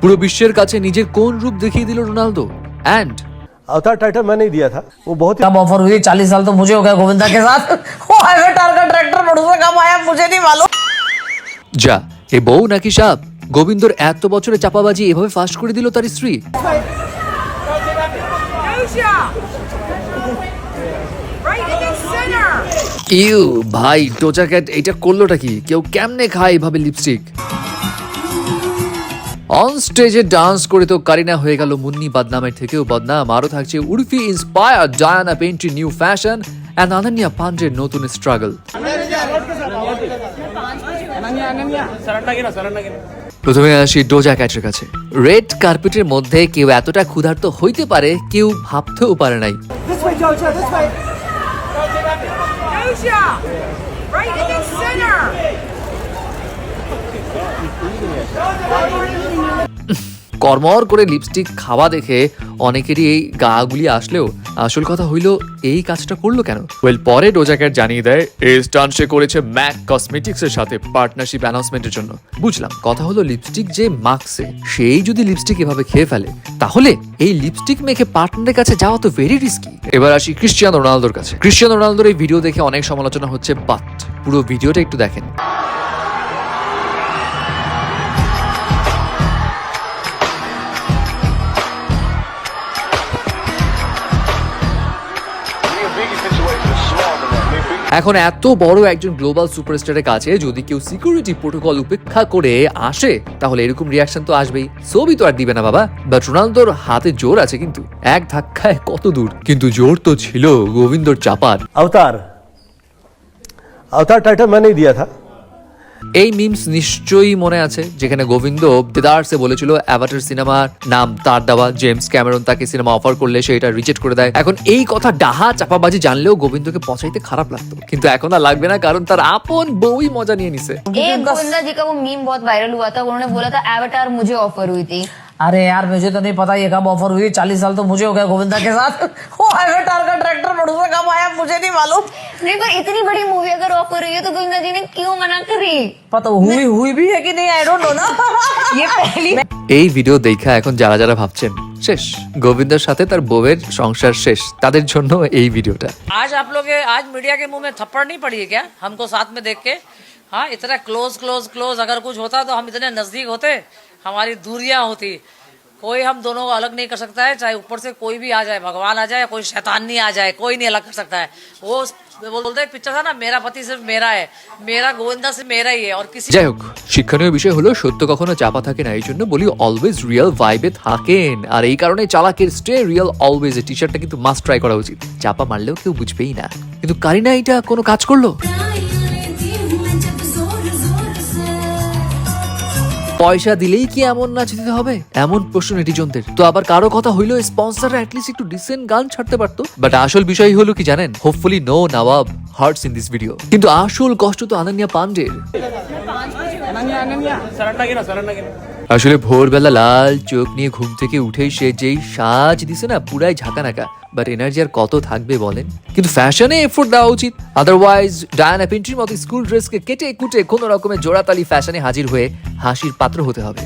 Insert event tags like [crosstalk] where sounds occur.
পুরো বিশ্বের কাছে নিজের কোন রূপ দেখিয়ে দিল রোনালদো অ্যান্ড अवतार टाइटल मैंने ही दिया था वो बहुत ही कब ऑफर हुई चालीस साल तो मुझे हो गया गोविंदा के साथ वो एवेटार का ट्रैक्टर प्रोड्यूसर कब आया मुझे नहीं मालूम যা এ বউ নাকি সাপ গোবিন্দর এত বছরে চাপাবাজি এভাবে ফাঁস করে দিল তার স্ত্রী Asia! Right in the center! You ভাই টোচা ক্যাট এটা করলোটা কি কেউ কেমনে খায় এভাবে লিপস্টিক অন স্টেজে ডান্স করে তো কারিনা হয়ে গেল মুন্নি বদনামের থেকেও বদনাম। আরও থাকছে Urfi inspire Diana Penty new fashion and Ananya পান্ডের নতুন স্ট্রাগল প্রথমে আসি ডোজা ক্যাটের কাছে। রেড কার্পেটের মধ্যে কেউ এতটা ক্ষুধার্ত হইতে পারে কেউ ভাবতেও পারে নাই। Right in the center! কর্মর করে লিপস্টিক খাওয়া দেখে অনেকেরই এই গাগুলি আসলেও আসল কথা হইল এই কাজটা করল কেন? ওয়েল পরে ডোজাক্যাট জানিয়ে দেয় এই স্টান সে করেছে ম্যাক কসমেটিক্স এর সাথে পার্টনারশিপ অ্যানাউন্সমেন্টের জন্য। বুঝলাম কথা হলো লিপস্টিক যে মাখছে সেই যদি লিপস্টিক এভাবে খেয়ে ফেলে তাহলে এই লিপস্টিক মেখে পার্টনারের কাছে যাওয়া তো ভেরি রিস্কি এবার আসি ক্রিশ্চিয়ানো রোনালদোর কাছে। ক্রিশ্চিয়ানো রোনালদোর এই ভিডিও দেখে অনেক সমালোচনা হচ্ছে বাট পুরো ভিডিওটা একটু দেখেন। এখন এত বড় একজন গ্লোবাল সুপারস্টারের কাছে যদি কেউ সিকিউরিটি প্রোটোকল উপেক্ষা করে আসে, তাহলে এরকম রিয়াকশন তো আসবেই। সবই তো আর দিবে না বাবা। বাট রোনালদোর হাতে জোর আছে কিন্তু। এক ধাক্কায় কত দূর। কিন্তু জোর তো ছিল গোবিন্দর চাপার। অবতার অবতার টাইটেল মানেই দিয়া থা। এই মিমস নিশ্চয়ই মনে আছে যেখানে গোবিন্দ দেদার্সে বলেছিল অ্যাভাটার সিনেমার নাম তার দেওয়া জেমস ক্যামেরন তাকে সিনেমা অফার করলে সে এটা রিজেক্ট করে দেয় এখন এই কথা ডাহা চাপাবাজি জানলেও গোবিন্দকে পচাইতে খারাপ লাগতো কিন্তু এখন আর লাগবে না কারণ তার আপন বউই মজা নিয়ে নিছে एक गोविंदा जी का वो मीम बहुत वायरल हुआ था उन्होंने बोला था एवेटार मुझे ऑफर हुई थी अरे यार मुझे तो नहीं पता ये कब ऑफर हुई चालीस साल तो मुझे हो गया गोविंदा के साथ वो एवेटार का ट्रैक्टर प्रोड्यूसर कब आया मुझे नहीं मालूम नहीं पर इतनी बड़ी मूवी अगर ऑफर हुई है तो गोविंदा जी ने क्यों मना करी पता हुई हुई भी है कि नहीं आई डोंट नो ना [laughs] ये पहली এই ভিডিও দেখা এখন যারা যারা ভাবছেন শেষ গোবিন্দর সাথে তার বউয়ের সংসার শেষ তাদের জন্য এই ভিডিওটা आज आप लोग आज मीडिया के मुंह में थप्पड़ नहीं पड़ी है क्या हमको साथ में देख के हाँ इतना क्लोज क्लोज क्लोज अगर कुछ होता तो हम इतने नजदीक होते हमारी दूरियां होती कोई हम दोनों को अलग नहीं कर सकता है चाहे ऊपर से कोई भी आ जाए भगवान आ जाए कोई शैतान नहीं आ जाए कोई नहीं अलग कर सकता है वो वो बोलते हैं पिक्चर था ना मेरा पति सिर्फ मेरा है मेरा गोविंदा सिर्फ मेरा ही है और किसी যাই হোক শিক্ষণীয় বিষয় হলো সত্য কখনো চাপা থাকে না এই জন্য বলি অলওয়েজ রিয়েল ভাইবে থাকেন আর এই কারণে চালাকের স্টে রিয়েল অলওয়েজ এই টি শার্টটা কিন্তু মাস্ট ট্রাই করা উচিত চাপা মারলেও কেউ বুঝবেই না কিন্তু কারিনা এটা কোনো কাজ করলো পয়সা দিলেই কি এমন নাচ দিতে হবে? এমন প্রশ্ন নেটিজনদের। তো আবার কারও কথা হইল স্পন্সররা অ্যাটলিস্ট একটু ডিসেন্ট গান ছাড়তে পারতো। বাট আসল বিষয় হলো কি জানেন? Hopefully no nobody hurts in this video কিন্তু আসল কষ্ট তো আনান্যা পান্ডের। আসলে ভোরবেলা লাল চোখ নিয়ে ঘুম থেকে উঠেই সে যেই সাজ দিছে না, পুরাই ঝাঁকানাকা। বাট এনার্জি আর কত থাকবে বলেন? কিন্তু ফ্যাশনে এফোর্ট দেওয়া উচিত। আদারওয়াইজ ডায়ানা পিন্ট্রির মতো স্কুল ড্রেসকে কেটে কুটে কোনো রকমের জোড়াতালি ফ্যাশনে হাজির হয়ে হাসির পাত্র হতে হবে।